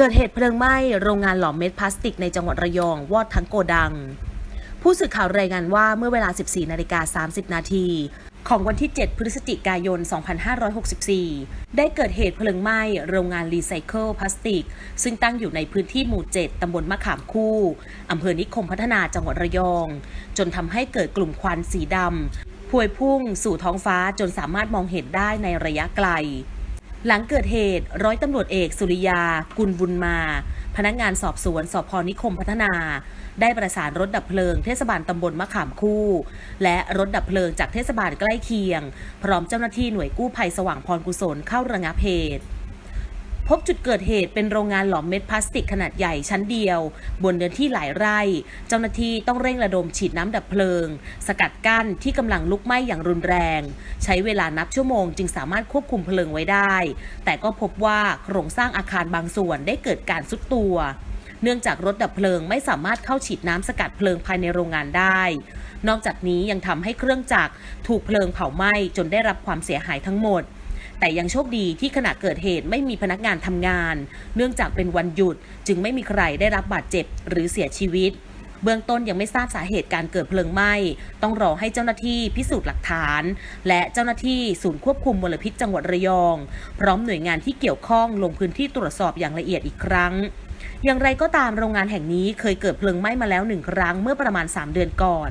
เกิดเหตุเพลิงไหม้โรงงานหลอมเม็ดพลาสติกในจังหวัดระยองวอดทั้งโกดัง ผู้สื่อข่าวรายงานว่าเมื่อเวลา 14 นาฬิกา 30 นาทีของวันที่ 7 พฤศจิกายน 2564 ได้เกิดเหตุเพลิงไหม้โรงงานรีไซเคิลพลาสติก ซึ่งตั้งอยู่ในพื้นที่หมู่ 7 ตำบลมะขามคู่ อำเภอนิคมพัฒนาจังหวัดระยอง จนทำให้เกิดกลุ่มควันสีดำพวยพุ่งสู่ท้องฟ้าจนสามารถมองเห็นได้ในระยะไกล หลังเกิดเหตุร้อยตำรวจเอกสุริยา กุลบุญมา พนักงานสอบสวนสพนิคมพัฒนา ได้ประสานรถดับเพลิงเทศบาลตำบลมะขามคู่ และรถดับเพลิงจากเทศบาลใกล้เคียง พร้อมเจ้าหน้าที่หน่วยกู้ภัยสว่างพรกุศลเข้าระงับเหตุ พบจุดเกิดเหตุเป็นโรงงานหลอมเม็ดพลาสติกขนาดใหญ่ชั้นเดียว บนเนื้อที่หลายไร่ เจ้าหน้าที่ต้องเร่งระดมฉีดน้ำดับเพลิง สกัดกั้นที่กำลังลุกไหม้อย่างรุนแรง ใช้เวลานับชั่วโมงจึงสามารถควบคุมเพลิงไว้ได้ แต่ก็พบว่าโครงสร้างอาคารบางส่วนได้เกิดการสุดตัวเนื่องจากรถดับเพลิงไม่สามารถเข้าฉีดน้ำสกัดเพลิงภายในโรงงานได้ นอกจากนี้ยังทำให้เครื่องจักรถูกเพลิงเผาไหม้จนได้รับความเสียหายทั้งหมด แต่ยังโชคดีที่ขณะเกิดเหตุไม่มีพนักงานทำงาน เนื่องจากเป็นวันหยุดจึงไม่มีใครได้รับบาดเจ็บหรือเสียชีวิต เบื้องต้นยังไม่ทราบสาเหตุการเกิดเพลิงไหม้ ต้องรอให้เจ้าหน้าที่พิสูจน์หลักฐาน และเจ้าหน้าที่ศูนย์ควบคุมมลพิษจังหวัดระยอง พร้อมหน่วยงานที่เกี่ยวข้องลงพื้นที่ตรวจสอบอย่างละเอียดอีกครั้งอย่างไรก็ตามโรงงานแห่งนี้เคยเกิดเพลิงไหม้มาแล้วหนึ่งครั้งเมื่อประมาณ 3 เดือนก่อน